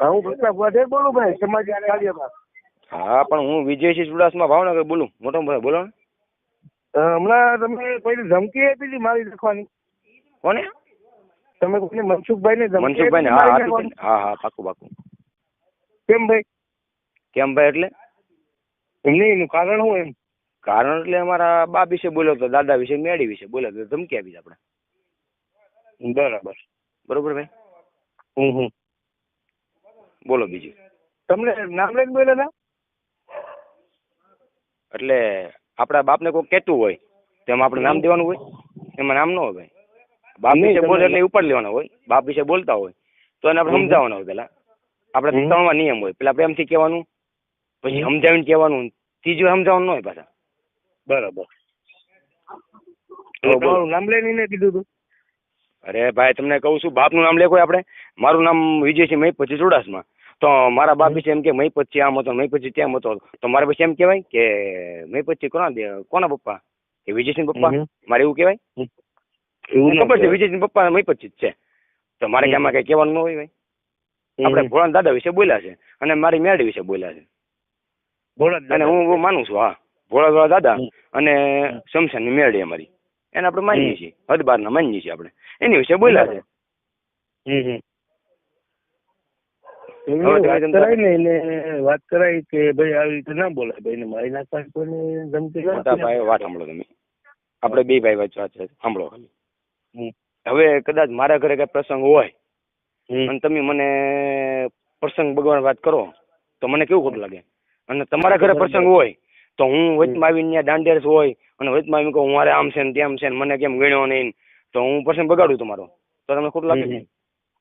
હા પ્રતાપ વાઢેર બોલું ભાઈ સમાજ કાર્યમાં. હા પણ હું વિજયસિંહ ચુડાસમા ભાવનગર બોલું. મોટો ભાઈ બોલો ને. હમણાં તમે પહેલી ધમકી આપી હતી મારી નાખવાની કોને? તમે કોઈને મનસુખભાઈ ને મનસુખભાઈ ને હા. હા હા પાકું પાકું. કેમ ભાઈ? કેમ ભાઈ એટલે? નહીં એનું કારણ શું એમ? કારણ એટલે અમારા બા વિશે બોલ્યો તો દાદા વિશે મેડી વિશે બોલ્યો તો ધમકી આપી આપણે. બરાબર. બરોબર ભાઈ? હમ હમ. બોલો બીજું. તમને નામ લઈને હતા? એટલે આપણા બાપને કોઈ કહેતું હોય તેમાં આપણે નામ દેવાનું હોય? એમાં નામ ન હોય ભાઈ. બાપ વિશે બોલે એટલે ઉપર લેવાનો હોય. બાપ વિશે બોલતા હોય તો એને આપણે હમ. હોય પેલા. આપણે. ત્રણમાં નિયમ હોય. પેલા પ્રેમથી કહેવાનું પછી સમજાવીને કહેવાનું ત્રીજું સમજાવવાનું ન હોય પાછા. બરાબર. તમારું નામ લઈને કીધું હતું? અરે ભાઈ તમને કહું છું બાપનું નામ લેખો આપણે. મારું નામ વિજયસિંહ મહીપતિ ચુડાસમા. તો મારા બાપી છે એમ કે મહીપતિ આમ હતો મહીપતિ તેમ હતો. તો મારે પછી એમ કહેવાય કે મહીપતિ કોના કોના પપ્પા? કે વિજયસિંહ પપ્પા. મારે એવું કહેવાય? એવું ખબર છે વિજયસિંહ પપ્પા મહીપતિ જ છે. તો મારે. કે આમાં કઈ કહેવાનું ન હોય ભાઈ. આપણે હમ. ભોળા દાદા વિશે બોલ્યા છે અને મારી મેળી વિશે બોલ્યા છે. અને હું હું માનું છું હા. ભોળા ભોળા દાદા. અને શમશાનની મેળી અમારી. એને આપણે માનીએ છીએ. હદબારના માનીએ છીએ આપણે. એની વિશે બોલ્યા છે હમ હમ. હવે એમને તમે વાત કરાઈ કે ભાઈ આવી રીતે ના બોલાય. ભાઈ મારી નાખવાની કોઈને ધમકી મોટા ભાઈ વાત સાંભળો તમે. આપણે બે ભાઈ વાત છે. સાંભળો ખાલી. હવે કદાચ મારા ઘરે કઈ પ્રસંગ હોય અને તમે મને પ્રસંગ ભગવાન વાત કરો તો મને કેવું ખોટું લાગે? અને તમારા ઘરે પ્રસંગ હોય તો હું વચમાં આવીને ત્યાં દાંડેરસ હોય અને વચમાં આવીને કહું મારે આમ છે ને તેમ છે ને મને કેમ ગણ્યો નહીં? તો હું પ્રસંગ બગાડું તમારો. તો તમને ખોટું લાગે હમ.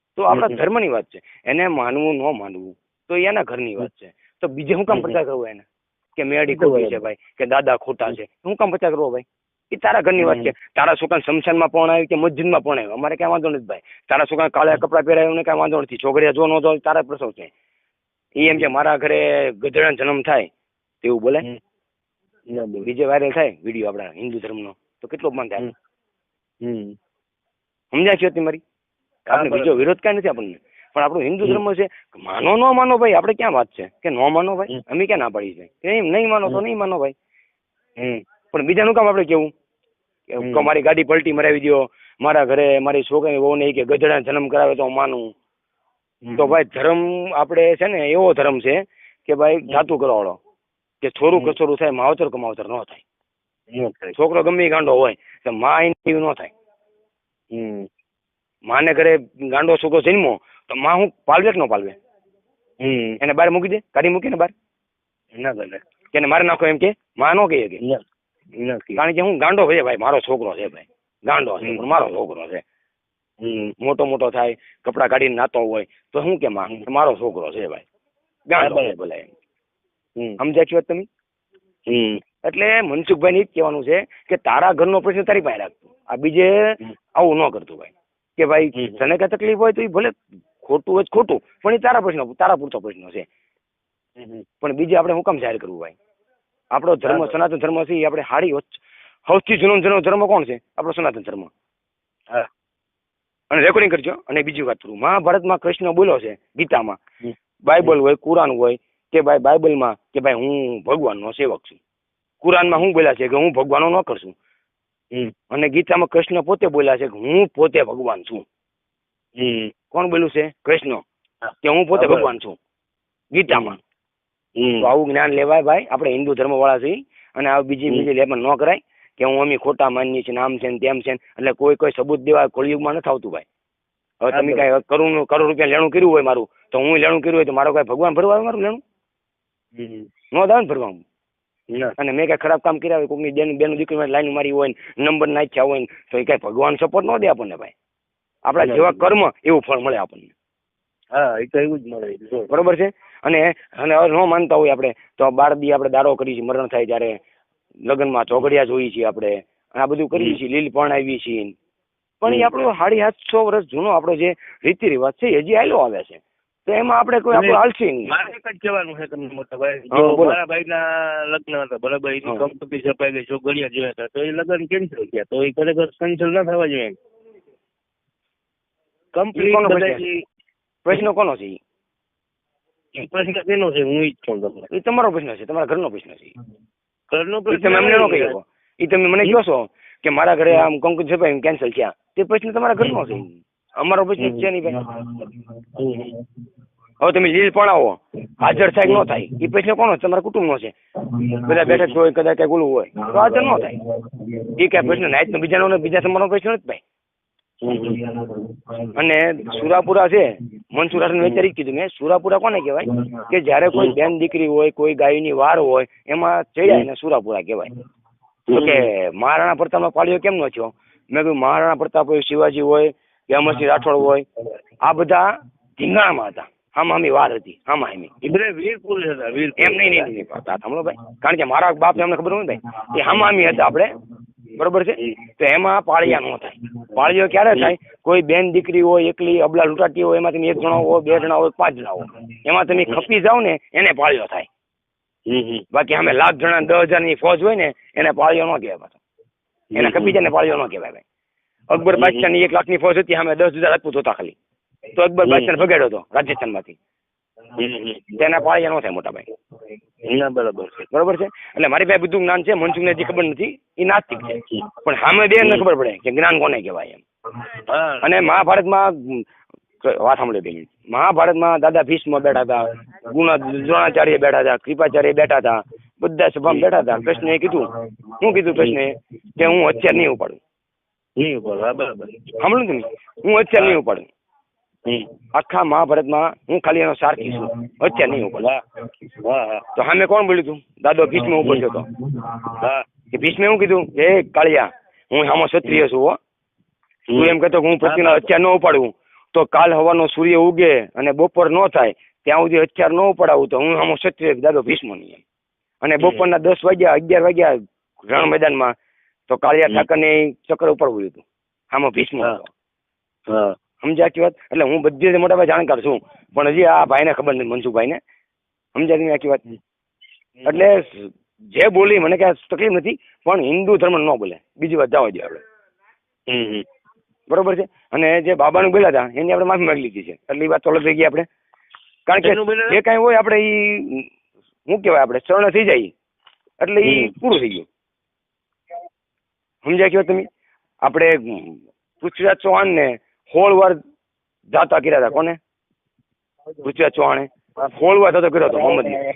છે તો આપણા ધર્મ ધર્મની વાત છે. એને માનવું ન માનવું તો એ એના ઘરની વાત છે. તો બીજે હું કામ. પ્રચાર કરવો એને? કે મેડી ખોટી છે ભાઈ કે દાદા ખોટા છે. હું કામ પ્રચાર કરવો ભાઈ? એ તારા ઘરની વાત છે. તારા છોકરા શમશાનમાં પણ આવી કે મસ્જિદમાં પણ આવ્યું? અમારે ક્યાં વાંધો નથી ભાઈ. તારા છોકરા કાળા કપડાં પહેરાયું ને કઈ વાંધો નથી. છોકરીએ જો ન જો તારા પ્રસવ છે? એ એમ કે મારા ઘરે ગધેડા જન્મ થાય. તેવું બોલે. બીજે વાયરલ થાય વીડિયો આપણા હિન્દુ ધર્મનો. તો કેટલો અપમાન થાય. સમજાય છે તમારી? હા, આપણે બીજો વિરોધ કાંઈ નથી આપણને. પણ આપણો હિન્દુ ધર્મ છે માનો ન માનો ભાઈ આપણે ક્યાં વાત છે? કે ન માનો ભાઈ? અમે ક્યાં ના પાડી છે? કે નહીં માનો તો નહીં માનો ભાઈ. હમ. પણ બીજાનું કામ આપણે કેવું? કે મારી ગાડી પલટી મરાવી દો મારા ઘરે મારી છોકરી બહુ નહીં કે ગધડા જન્મ કરાવે તો હું માનું. તો ભાઈ ધર્મ આપણે છે ને એવો ધર્મ છે કે ભાઈ જાતું કરવાળો કે છોરું હમ. થાય માવતર કમાવતર ન થાય. છોકરો ગમે ગાંડો હોય તો માં ન થાય. માને ઘરે ગાંડો છોકરો જન્મો તો માં હું પાલવે કે ન પાલવે? હમ. એને બહાર મૂકી દે કાઢી મૂકીને બહાર. ના કરે. કે મારે નાખો એમ કે માં નો કહીએ કે. કારણ કે હું ગાંડો છે ભાઈ મારો છોકરો છે ભાઈ. ગાંડો છે પણ મારો છોકરો છે. મોટો મોટો થાય કપડા કાઢીને નાતો હોય તો શું કે માં? મારો છોકરો છે ભાઈ. ગાંડો. છે ભલે. સમજ્યા છો તમે. એટલે મનસુખભાઈ ને જ કહેવાનું છે કે તારા ઘરનો પ્રશ્ન તારી પાસે રાખતો આ બીજે આવું ન કરતું ભાઈ. કે ભાઈ તને કઈ તકલીફ હોય તો એ ભલે ખોટું હોય ખોટું પણ એ તારા પ્રશ્ન તારા પૂરતો પ્રશ્ન છે. પણ બીજે આપણે હું કામ જાહેર કરવું ભાઈ? આપણો ધર્મ સનાતન ધર્મ છે એ આપણે હારી સૌથી જૂનો જૂનો ધર્મ કોણ છે? આપણો સનાતન ધર્મ. હા. અને રેકોર્ડિંગ કરજો અને બીજી વાત કરું. મહાભારતમાં કૃષ્ણ બોલ્યો છે ગીતામાં. બાઇબલ હોય કુરાન હોય કે ભાઈ બાઇબલમાં કે ભાઈ હું ભગવાનનો સેવક છું. કુરાનમાં હું બોલ્યા છે કે હું ભગવાનનો ન કરશું. હમ. અને ગીતામાં કૃષ્ણ પોતે બોલ્યા છે કે હું પોતે ભગવાન છું. કોણ બોલ્યું છે? કૃષ્ણ. કે હું પોતે ભગવાન છું. ગીતામાં. તો આવું જ્ઞાન લેવાય ભાઈ. આપણે હિન્દુ ધર્મ વાળા છીએ. અને આ બીજી બીજી લેપન ન કરાય કે હું અમે ખોટા માનીએ છીએ નામ આમ છે ને તેમ છે એટલે કોઈ કોઈ સબૂત દેવા કળિયુગમાં નથી આવતું ભાઈ. હવે તમે કઈ કરોડ કરોડ રૂપિયા લેણું કર્યું હોય મારું તો હું લેણું કર્યું હોય તો મારો કઈ ભગવાન ભરવા મારું લેણું? નો ન દાવે ભરવાનું. ના. અને મેં કઈ ખરાબ કામ કર્યા હોય કોઈની બેન બેન દીકરી લાઈન મારી હોય નંબર નાખ્યા હોય તો એ કઈ ભગવાન સપોર્ટ ન દે આપણને ભાઈ. આપણા જેવા કર્મ એવું ફળ મળે આપણને. હા એ તો એવું જ મળે બરોબર છે? અને અને ન માનતા હોય આપણે તો બાર દી આપણે દારો કરીએ છીએ મરણ થાય ત્યારે લગ્નમાં ચોઘડિયા જોઈએ છીએ આપણે. અને આ બધું કરીએ છીએ લીલ પણ આવીએ છીએ. પણ એ આપણો સાડી સાતસો વર્ષ જૂનો આપણો જે રીતિ રિવાજ છે એ હજી આયલો આવે છે. તો એમાં આપણે કોઈ આપણું હાલશે નહીં. મારે એક જ કહેવાનું છે તમને મોટા ભાઈ. જો. મારા ભાઈના લગ્ન હતા બરાબર? એની. કંપની છપાઈ ગઈ છોકરીયા જોયા હતા તો એ લગ્ન કેન્સલ થયા. તો એ ખરેખર કેન્સલ ના થવા જોઈએ કંપની કોનો પ્રશ્ન? કોનો છે એ પ્રશ્ન કેનો છે હું ઈચ્છું તમને. એ તમારો પ્રશ્ન છે તમારા ઘરનો પ્રશ્ન છે. ઘરનો પ્રશ્ન તમે અમને ન કહી શકો. એ તમે મને કહો છો કે મારા ઘરે આમ કંકુ છપાઈ કેન્સલ થયા. તે પ્રશ્ન તમારા ઘરનો છે. અમારો પ્રશ્ન છે નહીં ભાઈ. હવે તમે લીલ પણ આવો હાજર થાય નો થાય? એ પૈસા કોનો? તમારા કુટુંબનો છે. બધા બેઠક હોય કદાચ કઈ ઓલું હોય. તો હાજર નો થાય. એ કઈ પ્રશ્ન નાઈટ નો બીજાનો બીજા તમારો પ્રશ્ન નથી ભાઈ. અને સુરાપુરા છે. મનસુર હાસન વિચારી કીધું. મેં સુરાપુરા કોને કહેવાય? કે જ્યારે કોઈ બેન દીકરી હોય કોઈ ગાયની વાર હોય એમાં ચડ્યા એને સુરાપુરા કહેવાય. તો કે મહારાણા પ્રતાપનો પાળીઓ કેમ નો થયો? મેં કહ્યું મહારાણા પ્રતાપ હોય શિવાજી હોય કે અમરસિંહ રાઠોડ હોય. આ બધા ધીંગાણામાં હતા. આમ આમી વાર હતી. આમ આમી ઇબ્રે વીર પુરુષ હતા વીર એમ નહીં નહીં નહીં. સાંભળો ભાઈ. કારણ કે મારા બાપ એમને ખબર હોય ભાઈ એ હામામી હતા આપણે. બરોબર છે? તો એમાં પાળિયા નો થાય. પાળીઓ ક્યારે થાય? કોઈ બેન દીકરી હોય એકલી અબલા લૂંટાટી હોય એમાં તમે એક જણા હોય બે જણા હોય પાંચ જણા હોય. એમાં તમે ખપી જાવ ને એને પાળિયો થાય. બાકી અમે લાખ જણા દસ હજારની ફોજ હોય ને એને પાળિયો ન કહેવાય પાછો. એને ખપી જાય ને પાળિયો ન કહેવાય ભાઈ. અકબર બાદશાહની એક લાખની ફોજ હતી અમે દસ હજાર રાજપૂત હતા ખાલી. તો અકબર બાદશાહ ભગાડ્યો હતો રાજસ્થાનમાંથી. તેના પાળિયા નો થાય મોટા ભાઈ. બરાબર છે. બરોબર છે? એટલે મારી પાસે બધું જ્ઞાન છે મનસુખને હજી ખબર નથી એ નાસ્તિક છે. પણ સામે બે ને ખબર પડે કે જ્ઞાન કોને કહેવાય એમ. અને મહાભારતમાં માં વાત સાંભળ્યો બેન મહાભારતમાં દાદા ભીષ્મ બેઠા હતા ગુણા દ્રોણાચાર્ય બેઠા હતા કૃપાચાર્ય બેઠા હતા બધા સભામાં બેઠા હતા. કૃષ્ણએ કીધું. શું કીધું કૃષ્ણએ? કે હું હથિયાર નહીં ઉપાડું. નહીં ઉપર બરાબર? સાંભળ્યું તમે. હું હથિયાર નહીં ઉપાડું. આખા મહાભારતમાં હું ખાલી એનો સારથી છું હથિયાર નહીં ઉપાડું. હા હા હા. તો સામે કોણ બોલ્યું હતું દાદો ભીષ્મ ઉપડ્યો હતો કે ભીષ્મે શું કીધું? "એ કાળિયા હું આમાં ક્ષત્રિય છું હો. તું એમ કહેતો કે હું પૃથ્વીના હથિયાર ન ઉપાડું. તો કાલ હવાનો સૂર્ય ઉગે અને બપોર ન થાય ત્યાં સુધી હથિયાર ન ઉપાડાવું. તો હું આમાં ક્ષત્રિય દાદો ભીષ્મ નહીં અને બપોરના દસ વાગ્યા અગિયાર વાગ્યા રણ મેદાનમાં તો કાળિયા ઠાકરને ચક્ર ઉપાડવું હતું આમાં ભીષ્મ. હતો. કી વાત? એટલે હું બધી રીતે મોટા ભાઈ જાણકાર છું. પણ હજી આ ભાઈને ખબર નથી મનસુખભાઈને. સમજ્યા નહીં આખી વાત? એટલે જે બોલી મને ક્યાં તકલીફ નથી પણ હિન્દુ ધર્મ ન બોલે. બીજી વાત જવા દે આપણે. બરોબર છે? અને જે બાબાનું બોલ્યા હતા એની આપણે માફી માંગી લીધી છે. એટલે એ વાત તો થઈ ગઈ આપણે. કારણ કે જે કાંઈ હોય આપણે એ શું કહેવાય આપણે શરણ થઈ જાય. એટલે એ પૂરું થઈ ગયું. સમજ્યા કયો તમે? આપણે પૃથ્વીરાજ ચૌહાણ ને સોળ વાર જાતા કર્યા હતા. કોને? પૃથ્વીરાજ ચૌહાણે. હોળવાર જાતો કર્યો હતો, મોહમ્મદ.